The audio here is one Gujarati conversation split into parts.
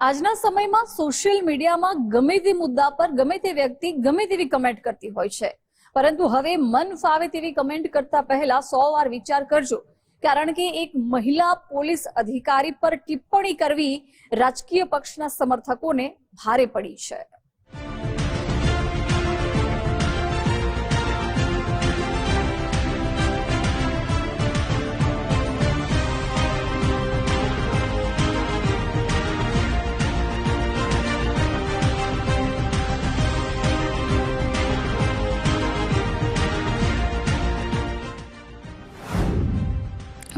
આજના સમયમાં સોશિયલ મીડિયામાં ગમે તે મુદ્દા પર, ગમે તે વ્યક્તિ ગમે તેવી કમેન્ટ કરતી હોય છે. પરંતુ હવે મન ફાવે તેવી કમેન્ટ કરતા પહેલા સો વાર વિચાર કરજો. કારણ કે એક મહિલા પોલીસ અધિકારી પર ટિપ્પણી કરવી રાજકીય પક્ષના સમર્થકોને ભારે પડી છે.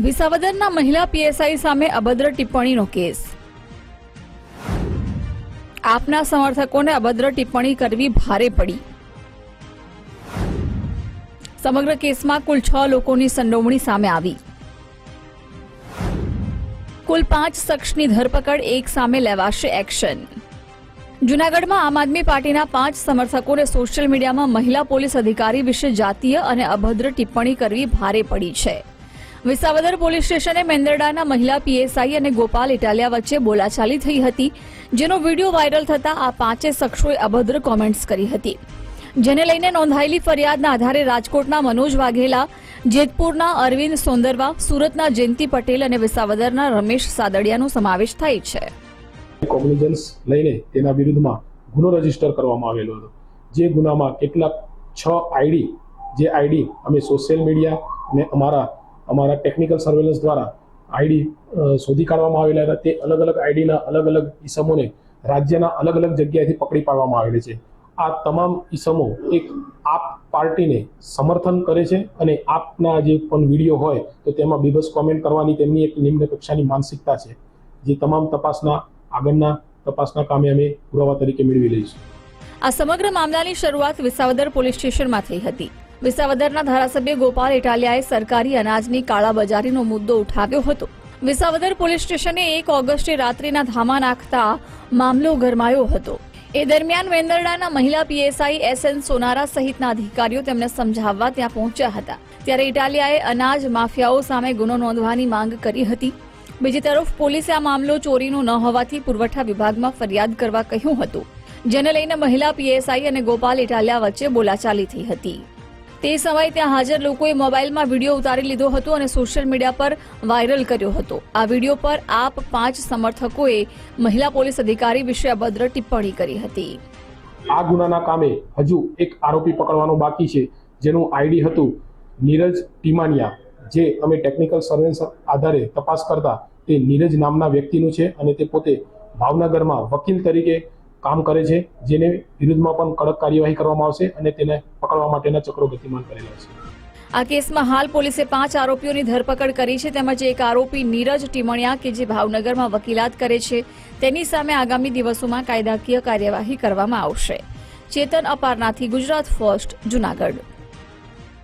વિસાવદરના મહિલા પીએસઆઈ સામે અભદ્ર ટિપ્પણીનો કેસ. આપના સમર્થકોને અભદ્ર ટિપ્પણી કરવી ભારે પડી. સમગ્ર કેસમાં કુલ છ લોકોની સંડોવણી સામે આવી. કુલ પાંચ શખ્સની ધરપકડ એક સામે લેવાશે એક્શન. જૂનાગઢમાં આમ આદમી પાર્ટીના પાંચ સમર્થકોને સોશિયલ મીડિયામાં મહિલા પોલીસ અધિકારી વિશે જાતીય અને અભદ્ર ટિપ્પણી કરવી ભારે પડી છે. વિસાવદર પોલીસ સ્ટેશને મેંદરડાના મહિલા પીએસઆઈ અને ગોપાલ ઇટાલિયા વચ્ચે બોલાચાલી થઈ હતી, જેનો વીડિયો વાયરલ થતા આ પાંચે શખ્સોએ અભદ્ર કોમેન્ટ્સ કરી હતી. જેને લઈને નોંધાયેલી ફરિયાદના આધારે રાજકોટના મનોજ વાઘેલા, જેતપુરના અરવિંદ સોંદરવા, સુરતના જયંતિ પટેલ અને વિસાવદરના રમેશ સાદડિયાનો સમાવેશ થાય છે. તેના વિરુદ્ધમાં ગુનો રજિસ્ટર કરવામાં આવેલો હતો. જે ગુનામાં કેટલાક છ આઈડી, જે આઈડી અમે સોશિયલ મીડિયા અને અમારા અમારા ટેકનિકલ સર્વેલન્સ દ્વારા આઈડી શોધી કાઢવામાં આવેલા હતા. તે અલગ અલગ આઈડીના અલગ અલગ ઈસમોને રાજ્યના અલગ અલગ જગ્યાએથી પકડી પાડવામાં આવેલી છે. આ તમામ ઈસમો એક આપ પાર્ટીને સમર્થન કરે છે અને આપના જે પણ વીડિયો હોય, તો તેમાં બીબસ કોમેન્ટ કરવાની તેમની એક નિમ્ન કક્ષાની માનસિકતા છે, જે તમામ તપાસના, આગળના તપાસના કામે અમે પુરાવા તરીકે મેળવી લઈશું. આ સમગ્ર મામલાની શરૂઆત વિસાવદર પોલીસ સ્ટેશનમાં થઈ હતી. વિસાવદરના ધારાસભ્ય ગોપાલ ઇટાલિયાએ સરકારી અનાજની કાળાબજારીનો મુદ્દો ઉઠાવ્યો હતો. વિસાવદર પોલીસ સ્ટેશને એક ઓગસ્ટે રાત્રિના ધામા નાખતા મામલો ગરમાયો હતો. એ દરમિયાન વેંદરડાના મહિલા પીએસઆઈ એસ એન સોનારા સહિતના અધિકારીઓ તેમને સમજાવવા ત્યાં પહોંચ્યા હતા. ત્યારે ઇટાલિયાએ અનાજ માફિયાઓ સામે ગુનો નોંધવાની માંગ કરી હતી. બીજી તરફ પોલીસે આ મામલો ચોરીનો ન હોવાથી પુરવઠા વિભાગમાં ફરિયાદ કરવા કહ્યું હતું. જેને લઈને મહિલા પીએસઆઈ અને ગોપાલ ઇટાલિયા વચ્ચે બોલાચાલી થઈ હતી. તે સમયે ત્યાં હાજર લોકોએ મોબાઈલમાં વીડિયો ઉતારી લીધો હતો અને સોશિયલ મીડિયા પર વાયરલ કર્યો હતો. આ વીડિયો પર આપ પાંચ સમર્થકોએ મહિલા પોલીસ અધિકારી વિશે અભદ્ર ટિપ્પણી કરી હતી. આ ગુનાના કામે હજુ એક આરોપી પકડવાનો બાકી છે, જેનું આઈડી હતું નીરજ ટીમાનિયા, જે અમે ટેકનિકલ સર્વેન્સ આધારે તપાસ કરતા તે નીરજ નામના વ્યક્તિનું છે અને તે પોતે ભાવનગરમાં વકીલ તરીકે કામ કરે છે, જેને વિરુદ્ધમાં પણ કડક કાર્યવાહી કરવામાં આવશે અને તેને પકડવા માટેના ચક્રો ગતિમાન કરેલા છે. આ કેસમાં હાલ પોલીસે પાંચ આરોપીઓની ધરપકડ કરી છે, તેમજ એક આરોપી નીરજ ટીમણિયા કે જે ભાવનગરમાં વકીલાત કરે છે, તેની સામે આગામી દિવસોમાં કાયદાકીય કાર્યવાહી કરવામાં આવશે. ચેતન અપારનાથી, ગુજરાત ફર્સ્ટ, જુનાગઢ.